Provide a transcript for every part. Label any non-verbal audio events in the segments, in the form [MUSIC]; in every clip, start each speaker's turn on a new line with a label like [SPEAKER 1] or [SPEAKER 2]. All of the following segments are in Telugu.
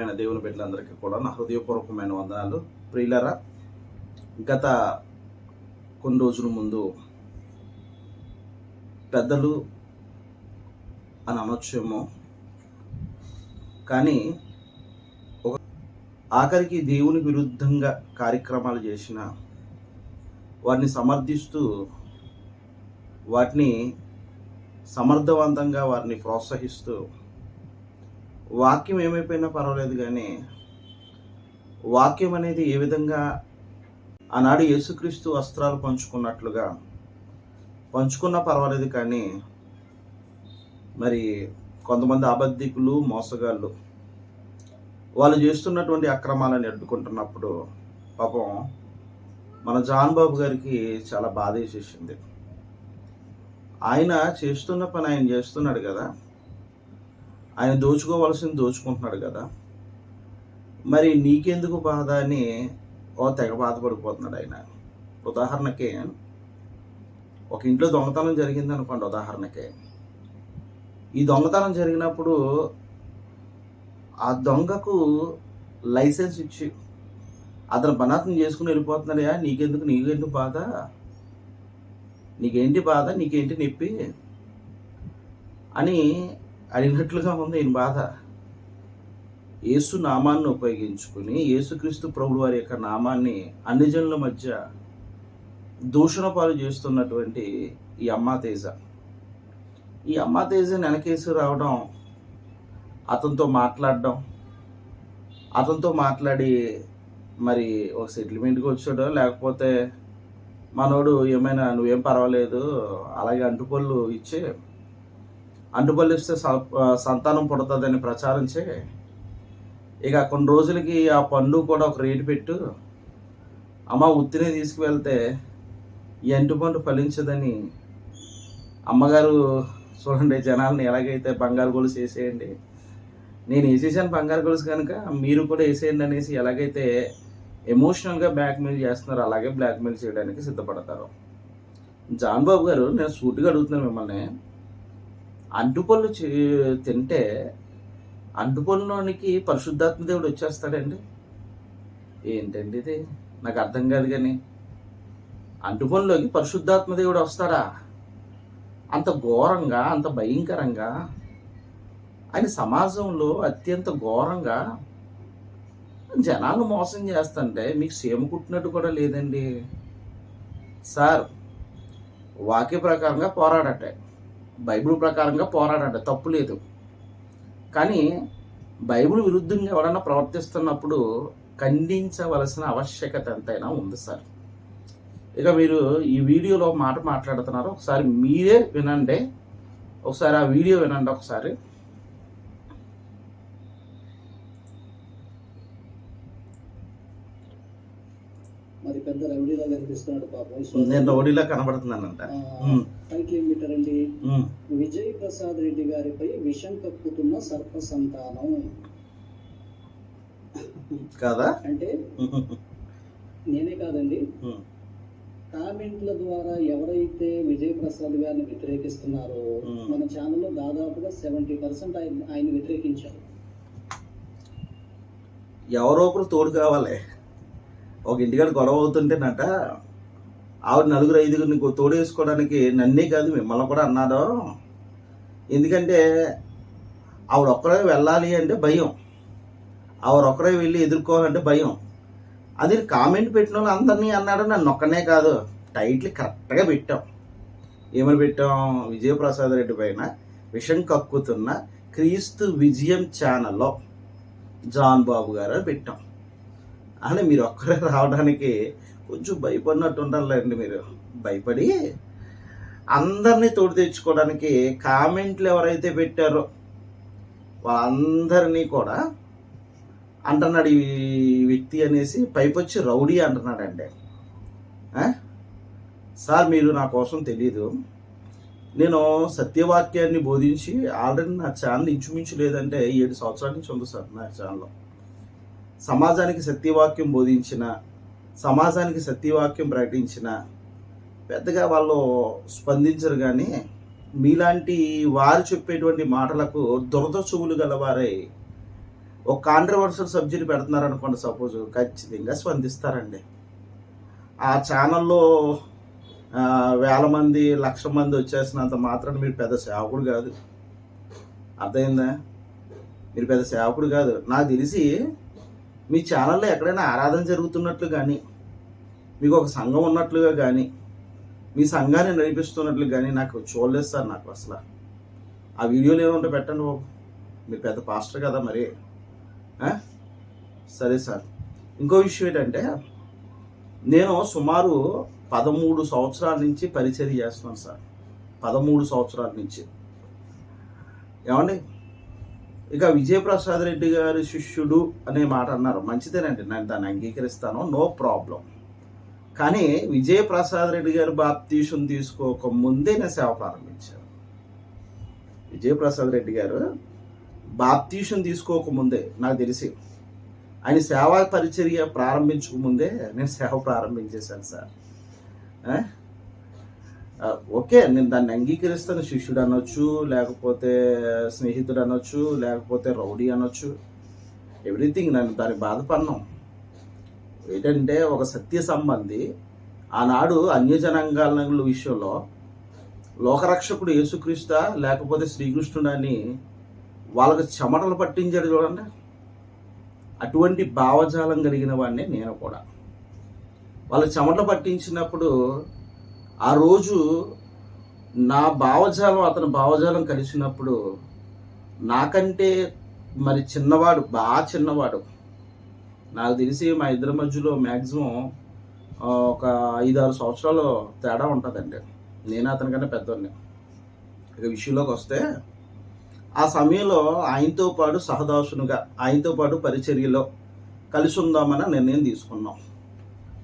[SPEAKER 1] ప్రియమైన దేవుని బిడ్డలందరికీ కూడా నా హృదయపూర్వకమైన వందనాలు. ప్రియులరా గత కొన్ని రోజుల ముందు పెద్దలు అని అనొచ్చేమో కానీ ఒక ఆఖరికి దేవుని విరుద్ధంగా కార్యక్రమాలు చేసిన వారిని సమర్థిస్తూ వాటిని సమర్థవంతంగా వారిని ప్రోత్సహిస్తూ వాక్యం ఏమైపోయినా పర్వాలేదు కానీ వాక్యం అనేది ఏ విధంగా ఆనాడు యేసుక్రీస్తు వస్త్రాలు పంచుకున్నట్లుగా పంచుకున్నా పర్వాలేదు కానీ మరి కొంతమంది అబద్ధికులు మోసగాళ్ళు వాళ్ళు చేస్తున్నటువంటి అక్రమాలను అడ్డుకుంటున్నప్పుడు పాపం మన జాన్ బాబు గారికి చాలా బాధ వేసేసింది. ఆయన చేస్తున్న పని ఆయన చేస్తున్నాడు కదా ఆయన దోచుకోవాల్సింది దోచుకుంటున్నాడు కదా. మరి నీకెందుకు బాధ అని ఓ తెగ బాధపడిపోతున్నాడు ఆయన. ఉదాహరణకి ఒక ఇంట్లో దొంగతనం జరిగింది అనుకోండి ఉదాహరణకి. ఈ దొంగతనం జరిగినప్పుడు ఆ దొంగకు లైసెన్స్ ఇచ్చి అతను బనాతం చేసుకుని వెళ్ళిపోతున్నాడయా నీకెందుకు నీకెందుకు బాధ? నీకేంటి బాధ? నీకేంటి నొప్పి? అని అడిగినట్లుగా ఉంది ఈయన బాధ. యేసు నామాన్ని ఉపయోగించుకుని యేసుక్రీస్తు ప్రభుడు వారి యొక్క నామాన్ని అన్ని జనుల మధ్య దూషణ పాలు చేస్తున్నటువంటి ఈ అమ్మా తేజ. ఈ అమ్మా తేజ వెనకేసి రావడం అతనితో మాట్లాడడం అతనితో మాట్లాడి మరి ఒక సెటిల్మెంట్కి వచ్చాడో లేకపోతే మనోడు ఏమైనా నువ్వేం పర్వాలేదు అలాగే అంటుపళ్ళు ఇచ్చి అంటుపళ్ళు సంతానం పుడుతుందని ప్రచారం చే ఇక కొన్ని రోజులకి ఆ పండు కూడా ఒక రేటు పెట్టు అమ్మ ఉత్తిని తీసుకువెళ్తే ఈ అంటుపండు ఫలించదని అమ్మగారు చూడండి జనాలను ఎలాగైతే బంగారు గొలుసు వేసేయండి. నేను వేసేసాను బంగారు గొలుసు కనుక మీరు కూడా వేసేయండి అనేసి ఎలాగైతే ఎమోషనల్గా బ్లాక్మెయిల్ చేస్తున్నారో అలాగే బ్లాక్మెయిల్ చేయడానికి సిద్ధపడతారు. జాన్ బాబు గారు నేను సూటిగా అడుగుతున్నాను మిమ్మల్ని. అంటుపళ్ళు చే- తింటే అంటుపళ్ళలోనికి పరిశుద్ధాత్మ దేవుడు వచ్చేస్తాడండి? ఏంటండి ఇది? నాకు అర్థం కాదు కానీ అంటుపళ్ళలోకి పరిశుద్ధాత్మ దేవుడు వస్తాడా? అంత ఘోరంగా అంత భయంకరంగా ఆయన సమాజంలో అత్యంత ఘోరంగా జనాలు మోసం చేస్తుంటే మీకు సేమ కుట్టినట్టు కూడా లేదండి. సార్ వాక్య ప్రకారంగా పోరాడట బైబిల్ ప్రకారంగా పోరాడాడు తప్పు లేదు. కానీ బైబిల్ విరుద్ధంగా ఎవరైనా ప్రవర్తిస్తున్నప్పుడు ఖండించవలసిన ఆవశ్యకత ఎంతైనా ఉంది సార్. ఇక మీరు ఈ వీడియోలో మాట మాట్లాడుతున్నారు ఒకసారి మీరే వినండి ఒకసారి ఆ వీడియో వినండి ఒకసారి
[SPEAKER 2] మరి పెద్ద రౌడీలా కనిపిస్తున్నాడు పాపం
[SPEAKER 1] నేను రౌడీలా కనబడుతున్నానంట. ఉమ్,
[SPEAKER 2] పైకి ఏం పెట్టారండి
[SPEAKER 1] ఉమ్,
[SPEAKER 2] విజయ్ ప్రసాద్ రెడ్డి గారిపై విషం కక్కుతున్న సర్ప సంతానం.
[SPEAKER 1] కదా?
[SPEAKER 2] అంటే నేనే కాదండి. కామెంట్ల ద్వారా ఎవరైతే విజయ్ ప్రసాద్ గారిని వ్యతిరేకిస్తున్నారో. మన ఛానల్లో దాదాపుగా సెవెంటీ పర్సెంట్ ఆయన ఆయన వ్యతిరేకించారు.
[SPEAKER 1] ఎవరో ఒకరు తోడు కావాలి. ఒక ఇంటికాడ గొడవ అవుతుంటేనట ఆవిడ నలుగురు ఐదుగురిని తోడేసుకోవడానికి తోడు వేసుకోవడానికి నన్నే కాదు మిమ్మల్ని కూడా అన్నాడు ఎందుకంటే ఆవిడ ఒక్కడే వెళ్ళాలి అంటే భయం. ఆవిడ ఒక్కడే వెళ్ళి ఎదుర్కోవాలంటే భయం. అది కామెంట్ పెట్టిన వాళ్ళు అందరినీ అన్నాడు నన్ను ఒక్కనే కాదు. టైటిల్ కరెక్ట్గా పెట్టాం. ఏమని పెట్టాం? విజయప్రసాద్ రెడ్డి పైన విషం కక్కుతున్న క్రీస్తు విజయం ఛానల్లో జాన్ బాబు గారు పెట్టాం. అని మీరు ఒక్కరే రావడానికి కొంచెం భయపడినట్టు ఉండాలండి మీరు. భయపడి అందరినీ తోడు తెచ్చుకోవడానికి కామెంట్లు ఎవరైతే పెట్టారో వాళ్ళందరినీ కూడా అంటున్నాడు ఈ వ్యక్తి అనేసి పైపొచ్చి రౌడీ అంటున్నాడండి. సార్ మీరు నా కోసం తెలియదు నేను సత్యవాక్యాన్ని బోధించి ఆల్రెడీ నా ఛానల్ ఇంచుమించు లేదంటే ఏడు సంవత్సరాల నుంచి ఉంది సార్ నా ఛానల్. సమాజానికి సత్యవాక్యం బోధించిన సమాజానికి సత్యవాక్యం ప్రకటించిన పెద్దగా వాళ్ళు స్పందించరు కానీ మీలాంటి వారు చెప్పేటువంటి మాటలకు దురద చెవులు గలవారై ఒక కాంట్రవర్షియల్ సబ్జెక్ట్ పెడుతున్నారు అనుకోండి సపోజ్ ఖచ్చితంగా స్పందిస్తారండి. ఆ ఛానల్లో వేల మంది లక్ష మంది వచ్చేసినంత మాత్రం మీరు పెద్ద సేవకుడు కాదు. అర్థమైందా? మీరు పెద్ద సేవకుడు కాదు. నాకు తెలిసి మీ ఛానల్లో ఎక్కడైనా ఆరాధన జరుగుతున్నట్లు కానీ మీకు ఒక సంఘం ఉన్నట్లుగా కానీ మీ సంఘాన్ని నడిపిస్తున్నట్లు కానీ నాకు చూడలేదు సార్ నాకు అసలు. ఆ వీడియోలు ఏమంటే పెట్టండి బాబు. మీరు పెద్ద పాస్టర్ కదా మరి. సరే సార్. ఇంకో విషయం ఏంటంటే నేను సుమారు పదమూడు సంవత్సరాల నుంచి పరిచయం చేస్తున్నాను సార్. పదమూడు సంవత్సరాల నుంచి. ఏమండి? ఇక విజయప్రసాద్ రెడ్డి గారి శిష్యుడు అనే మాట అన్నారు. మంచిదేనండి నేను దాన్ని అంగీకరిస్తాను నో ప్రాబ్లం. కానీ విజయప్రసాద్ రెడ్డి గారు బాప్తీషన్ తీసుకోక ముందే నేను సేవ ప్రారంభించాను. విజయప్రసాద్ రెడ్డి గారు బాప్తీషన్ తీసుకోక ముందే నాకు తెలిసి ఆయన సేవా పరిచర్య ప్రారంభించక ముందే నేను సేవ ప్రారంభించేశాను సార్. ఓకే నేను దాన్ని అంగీకరిస్తాను. శిష్యుడు అనొచ్చు లేకపోతే స్నేహితుడు అనొచ్చు లేకపోతే రౌడీ అనొచ్చు. ఎవ్రీథింగ్ నన్ను దాన్ని బాధపడినాం. ఏంటంటే ఒక సత్య సంబంధి ఆనాడు అన్యజనాంగాల విషయంలో లోకరక్షకుడు యేసుక్రీస్త లేకపోతే శ్రీకృష్ణుడు అని వాళ్ళకు చెమటలు పట్టించాడు చూడండి. అటువంటి భావజాలం కలిగిన వాడిని నేను కూడా. వాళ్ళ చెమటలు పట్టించినప్పుడు ఆ రోజు నా భావజాలం అతని భావజాలం కలిసినప్పుడు నాకంటే మరి చిన్నవాడు బాగా చిన్నవాడు. నాకు తెలిసి మా ఇద్దరి మధ్యలో మ్యాక్సిమం ఒక ఐదారు సంవత్సరాలు తేడా ఉంటుందండి. నేను అతనికన్నా పెద్దవాడిని ఇక విషయంలోకి వస్తే ఆ సమయంలో ఆయనతో పాటు సహదాసునుగా ఆయనతో పాటు పరిచర్యలో కలిసి ఉందామని నిర్ణయం తీసుకున్నాం.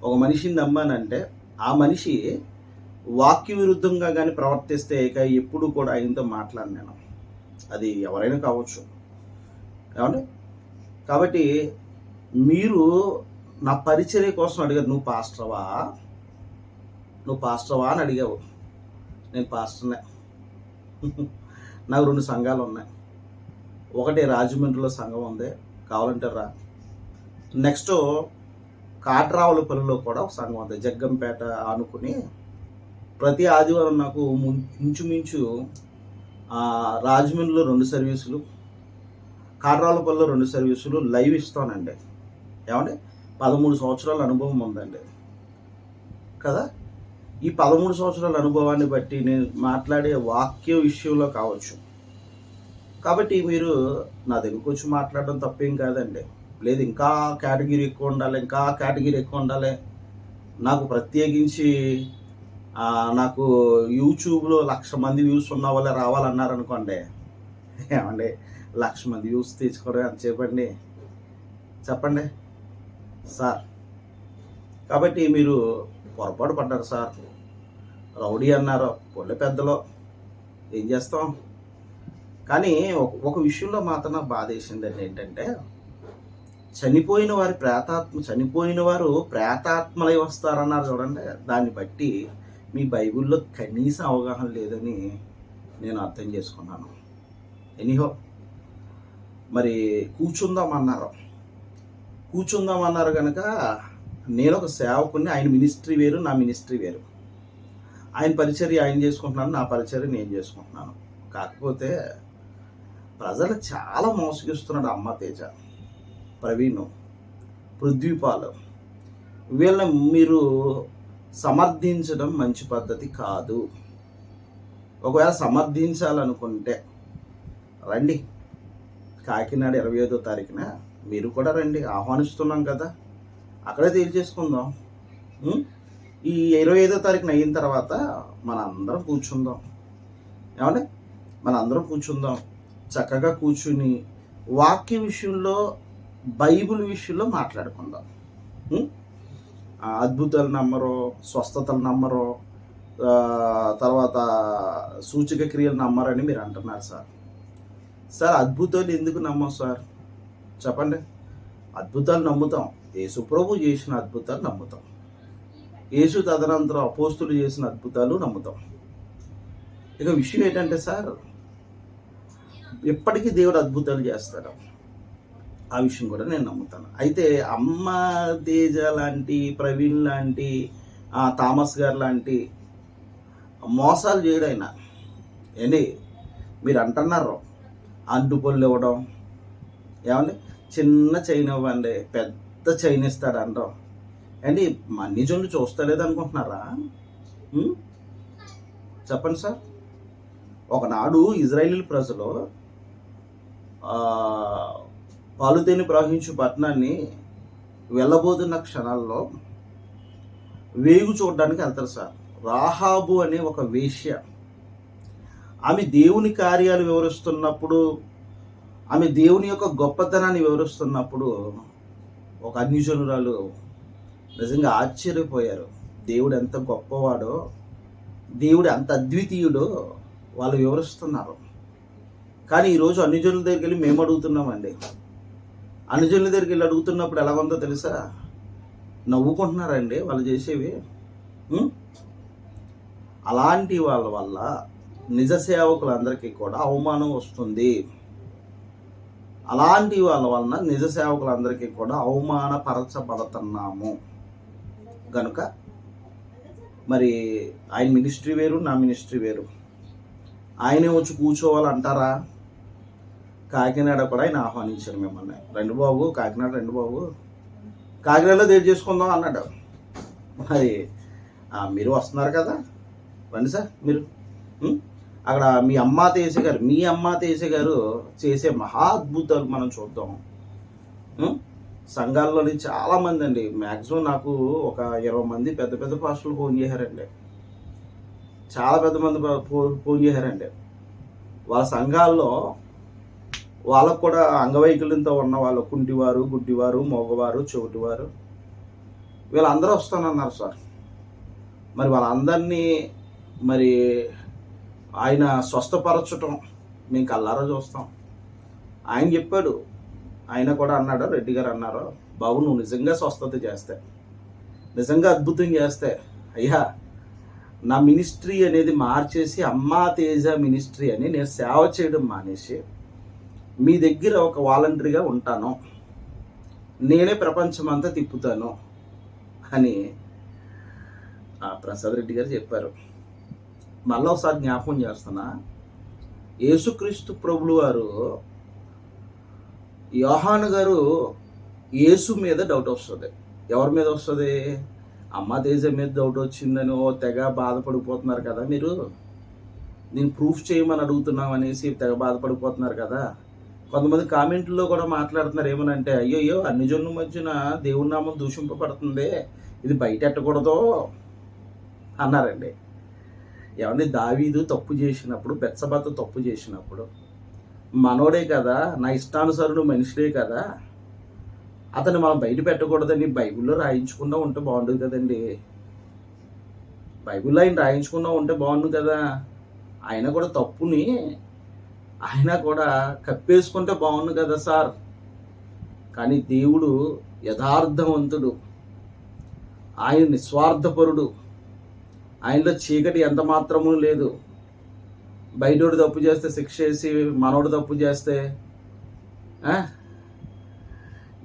[SPEAKER 1] ఒక మనిషిని నమ్మానంటే ఆ మనిషి వాక్య విరుద్ధంగా కానీ ప్రవర్తిస్తే ఇక ఎప్పుడు కూడా ఆయనతో మాట్లాడి నేను. అది ఎవరైనా కావచ్చు. ఏమండి? కాబట్టి మీరు నా పరిచర్య కోసం అడిగారు నువ్వు పాస్టర్వా? నువ్వు పాస్టర్వా? అని అడిగావు. నేను పాస్టర్నే. [LAUGHS] నాకు రెండు సంఘాలు ఉన్నాయి. ఒకటి రాజమండ్రిలో సంఘం ఉంది కావాలంటే రా. నెక్స్ట్ కాట్రావులపల్లిలో కూడా ఒక సంఘం ఉంది జగ్గంపేట ఆనుకుని ప్రతి ఆదివారం నాకు ఇంచుమించు రాజమండ్రిలో రెండు సర్వీసులు కార్రాలపల్లిలో రెండు సర్వీసులు లైవ్ ఇస్తానండి. ఏమండి? పదమూడు సంవత్సరాల అనుభవం ఉందండి. కదా? ఈ పదమూడు సంవత్సరాల అనుభవాన్ని బట్టి నేను మాట్లాడే వాక్య విషయంలో కావచ్చు. కాబట్టి మీరు నా దగ్గరకు వచ్చి మాట్లాడడం తప్పేం కాదండి. లేదు ఇంకా కేటగిరీ ఎక్కువ ఉండాలి ఇంకా కేటగిరీ ఎక్కువ ఉండాలి. నాకు ప్రత్యేకించి నాకు యూట్యూబ్లో లక్ష మంది వ్యూస్ ఉన్న వాళ్ళే రావాలన్నారనుకోండి. ఏమండి? లక్ష మంది వ్యూస్ తీసుకోవడం ఎంత చెప్పండి చెప్పండి. సార్. కాబట్టి మీరు పొరపాటు పడ్డారు సార్. రౌడీ అన్నారు. పొల్లె పెద్దలో. ఏం చేస్తాం? కానీ ఒక- ఒక విషయంలో మాత్రం నాకు బాధ వేసిందండి ఏంటంటే చనిపోయిన వారి ప్రేతాత్మ చనిపోయిన వారు ప్రేతాత్మలై వస్తారన్నారు చూడండి. దాన్ని బట్టి మీ బైబిల్లో కనీస అవగాహన లేదని నేను అర్థం చేసుకున్నాను. ఎనీహో మరి కూర్చుందామన్నారు. కూర్చుందామన్నారు కనుక నేను ఒక సేవకుని ఆయన మినిస్ట్రీ వేరు నా మినిస్ట్రీ వేరు. ఆయన పరిచర్య ఆయన చేసుకుంటున్నాను నా పరిచర్య నేను చేసుకుంటున్నాను. కాకపోతే ప్రజలు చాలా మోసగిస్తున్నాడు అమ్మ తేజ ప్రవీణ్ పృథ్వీపాలు. వీళ్ళని మీరు సమర్థించడం మంచి పద్ధతి కాదు. ఒకవేళ సమర్థించాలనుకుంటే రండి. కాకినాడ ఇరవై ఐదో తారీఖున మీరు కూడా రండి. ఆహ్వానిస్తున్నాం కదా. అక్కడే తేల్చేసుకుందాం. ఈ ఇరవై ఐదో తారీఖున అయిన తర్వాత మన అందరం కూర్చుందాం. ఏమండి? మన అందరం కూర్చుందాం. చక్కగా కూర్చుని వాక్య విషయంలో బైబిల్ విషయంలో మాట్లాడుకుందాం. అద్భుతాలు నమ్మరు స్వస్థతలు నమ్మరు తర్వాత సూచక క్రియలు నమ్మరని మీరు అంటున్నారు సార్. సార్ అద్భుతాలు ఎందుకు నమ్మం సార్? చెప్పండి. అద్భుతాలు నమ్ముతాం. యేసుప్రభు చేసిన అద్భుతాలు నమ్ముతాం. యేసు తదనంతరం అపోస్తులు చేసిన అద్భుతాలు నమ్ముతాం. ఇక విషయం ఏంటంటే సార్ ఎప్పటికీ దేవుడు అద్భుతాలు చేస్తాడు. ఆ విషయం కూడా నేను నమ్ముతాను. అయితే అమ్మ తేజ లాంటి ప్రవీణ్ లాంటి థామస్ గారు లాంటి మోసాలు చేయడైనా ఏంటి మీరు అంటున్నారు. అంటుపళ్ళు ఇవ్వడం. ఏమండి? చిన్న చైన్ ఇవ్వండి. పెద్ద చైన్ ఇస్తాడు అంటాం ఏంటి మన్ని జోన్లు చూస్తలేదు అనుకుంటున్నారా? చెప్పండి సార్. ఒకనాడు ఇజ్రాయిల్ ప్రజలు పాలుతేని ప్రవహించు పట్టణాన్ని వెళ్ళబోతున్న క్షణాల్లో వేగు చూడడానికి వెళ్తారు సార్. రాహాబు అనే ఒక వేష్య ఆమె దేవుని కార్యాలు వివరిస్తున్నప్పుడు ఆమె దేవుని యొక్క గొప్పతనాన్ని వివరిస్తున్నప్పుడు ఒక అన్యజనురాలు నిజంగా ఆశ్చర్యపోయారు. దేవుడు ఎంత గొప్పవాడో దేవుడు ఎంత అద్వితీయుడో వాళ్ళు వివరిస్తున్నారు. కానీ ఈరోజు అన్యజనుల దగ్గరికి వెళ్ళి మేము అడుగుతున్నామండి అనుజనుల దగ్గరికి వెళ్ళి అడుగుతున్నప్పుడు ఎలా ఉందో తెలుసా? నవ్వుకుంటున్నారండి వాళ్ళు చేసేవి. అలాంటి వాళ్ళ వల్ల నిజ సేవకులందరికీ కూడా అవమానం వస్తుంది. అలాంటి వాళ్ళ వలన నిజ సేవకులందరికీ కూడా అవమానపరచబడుతున్నాము. కనుక మరి ఆయన మినిస్ట్రీ వేరు నా మినిస్ట్రీ వేరు. ఆయనే వచ్చి కూర్చోవాలంటారా? కాకినాడ కూడా ఆయన ఆహ్వానించారు మిమ్మల్ని. రెండు బాబు కాకినాడ రెండు బాబు. కాకినాడలో దేట్ చేసుకుందాం అన్నాడు. మరి మీరు వస్తున్నారు కదా. రండి సార్ మీరు. అక్కడ మీ అమ్మ తేసే గారు మీ అమ్మ తేసే గారు చేసే మహా అద్భుతాలు మనం చూద్దాం. సంఘాల్లోని చాలామంది అండి. మ్యాక్సిమం నాకు ఒక ఇరవై మంది పెద్ద పెద్ద పాస్టర్లు ఫోన్ చేశారండి. చాలా పెద్ద మంది ఫోన్ చేశారండి. వాళ్ళ సంఘాల్లో వాళ్ళకు కూడా అంగవైకల్యంతో ఉన్న వాళ్ళు కుంటివారు గుడ్డివారు మగవారు చెవిటివారు. వీళ్ళందరూ వస్తానన్నారు సార్. మరి వాళ్ళందరినీ మరి ఆయన స్వస్థపరచటం మేము కల్లారా చూస్తాం. ఆయన చెప్పాడు. ఆయన కూడా అన్నాడు రెడ్డి గారు అన్నారు బాబు నువ్వు నిజంగా స్వస్థత చేస్తే నిజంగా అద్భుతం చేస్తే అయ్యా నా మినిస్ట్రీ అనేది మార్చేసి అమ్మా తేజ మినిస్ట్రీ అని నేను సేవ చేయడం మానేసి మీ దగ్గర ఒక వాలంటరీగా ఉంటాను. నేనే ప్రపంచం అంతా తిప్పుతాను అని ఆ ప్రసాద్ రెడ్డి గారు చెప్పారు. మళ్ళీ ఒకసారి జ్ఞాపకం చేస్తున్నా. యేసుక్రీస్తు ప్రభులు వారు యోహాను గారు యేసు మీద డౌట్ వస్తుంది. ఎవరి మీద వస్తుంది? అమ్మ తేజ మీద డౌట్ వచ్చిందని ఓ తెగ బాధపడిపోతున్నారు కదా మీరు. నేను ప్రూఫ్ చేయమని అడుగుతున్నాం అనేసి తెగ బాధపడిపోతున్నారు కదా. కొంతమంది కామెంట్లో కూడా మాట్లాడుతున్నారు ఏమనంటే అయ్యో అన్ని జన్మ మధ్యన దేవుని నామం దూషింపబడుతుంది ఇది బయట ఎట్టకూడదు అన్నారండి. ఏమంటే దావీదు తప్పు చేసినప్పుడు బెచ్చబత్త తప్పు చేసినప్పుడు మనోడే కదా నా ఇష్టానుసారుడు మనిషిడే కదా అతను మనం బయట పెట్టకూడదని బైబిల్లో రాయించుకుంటూ ఉంటే బాగుండదు కదండి. బైబిల్లో ఆయన రాయించుకుంటూ ఉంటే బాగుండు కదా ఆయన కూడా తప్పుని ఆయన కూడా కప్పేసుకుంటే బాగుండు కదా సార్. కానీ దేవుడు యథార్థవంతుడు. ఆయన నిస్వార్థపరుడు. ఆయనలో చీకటి ఎంత మాత్రము లేదు. బయటోడు తప్పు చేస్తే శిక్ష వేసి మనోడు తప్పు చేస్తే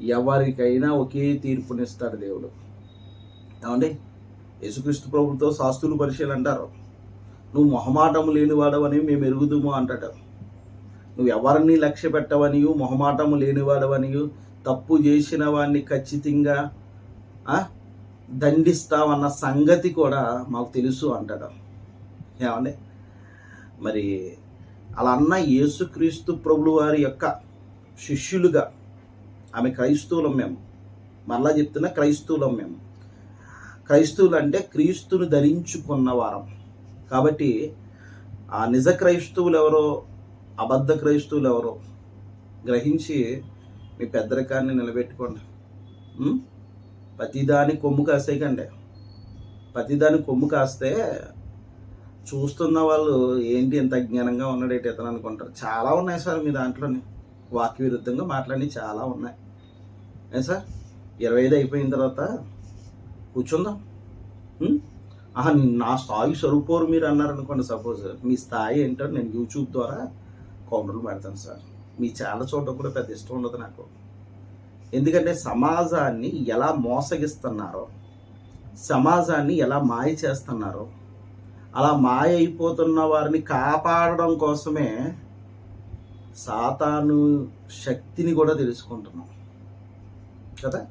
[SPEAKER 1] ఎవరికైనా ఒకే తీర్పునిస్తాడు దేవుడు. ఏమండి? యేసుక్రీస్తు ప్రభుతో శాస్త్రులు పరిశీలన అంటారు నువ్వు మొహమాటం లేనివాడవని మేము ఎరుగుదుము అంటాడు. నువ్వు ఎవరిని లక్ష్య పెట్టవనియు మొహమాటము లేనివాడవనియు తప్పు చేసిన వాడిని ఖచ్చితంగా దండిస్తావన్న సంగతి కూడా మాకు తెలుసు అంటాడు. ఏమండి? మరి అలా అన్న యేసుక్రీస్తు ప్రభులు వారి యొక్క శిష్యులుగా ఆమె క్రైస్తవులం మేము. మరలా చెప్తున్నా క్రైస్తవులం మేము. క్రైస్తవులు అంటే క్రీస్తును ధరించుకున్న వారం. కాబట్టి ఆ నిజ క్రైస్తవులు ఎవరో అబద్ధ క్రైస్తువులు ఎవరో గ్రహించి మీ పెద్దరికాన్ని నిలబెట్టుకోండి. ప్రతిదాని కొమ్ము కాసేయకండి. ప్రతిదాని కొమ్ము కాస్తే చూస్తున్న వాళ్ళు ఏంటి ఎంత అజ్ఞానంగా ఉన్నాడేటి ఇతను అనుకుంటారు. చాలా ఉన్నాయి సార్ మీ దాంట్లోని. వాక్య విరుద్ధంగా మాట్లాడి చాలా ఉన్నాయి. ఏ సార్? ఇరవై ఐదు అయిపోయిన తర్వాత కూర్చుందాం. ఆహా నా స్థాయి సరిపోరు మీరు అన్నారు అనుకోండి సపోజ్. మీ స్థాయి ఏంటో నేను యూట్యూబ్ ద్వారా కౌంటర్లు పెడతాను సార్. మీ చాలా చూడడం కూడా పెద్ద ఇష్టం ఉండదు నాకు. ఎందుకంటే సమాజాన్ని ఎలా మోసగిస్తున్నారో సమాజాన్ని ఎలా మాయ చేస్తున్నారో అలా మాయ అయిపోతున్న వారిని కాపాడడం కోసమే సాతాను శక్తిని కూడా తెలుసుకుంటున్నాం. కదా?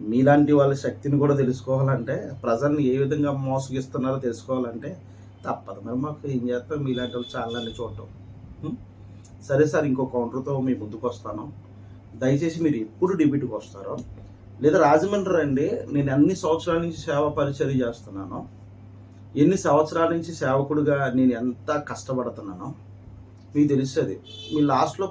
[SPEAKER 1] మీలాంటి వాళ్ళ శక్తిని కూడా తెలుసుకోవాలంటే ప్రజల్ని ఏ విధంగా మోసగిస్తున్నారో తెలుసుకోవాలంటే తప్పదు. మరి మాకు ఏం చేస్తాం? మీలాంటి వాళ్ళు చాలా చూడటం సరే సార్ ఇంకో కౌంటర్తో మీ ముందుకు వస్తాను. దయచేసి మీరు ఎప్పుడు డిబిట్కి వస్తారో లేదా రాజమండ్రి రండి నేను అన్ని సంవత్సరాల నుంచి సేవ పరిచర్య చేస్తున్నాను. ఎన్ని సంవత్సరాల నుంచి సేవకుడిగా నేను ఎంత కష్టపడుతున్నానో మీకు తెలుస్తుంది. మీ లాస్ట్లో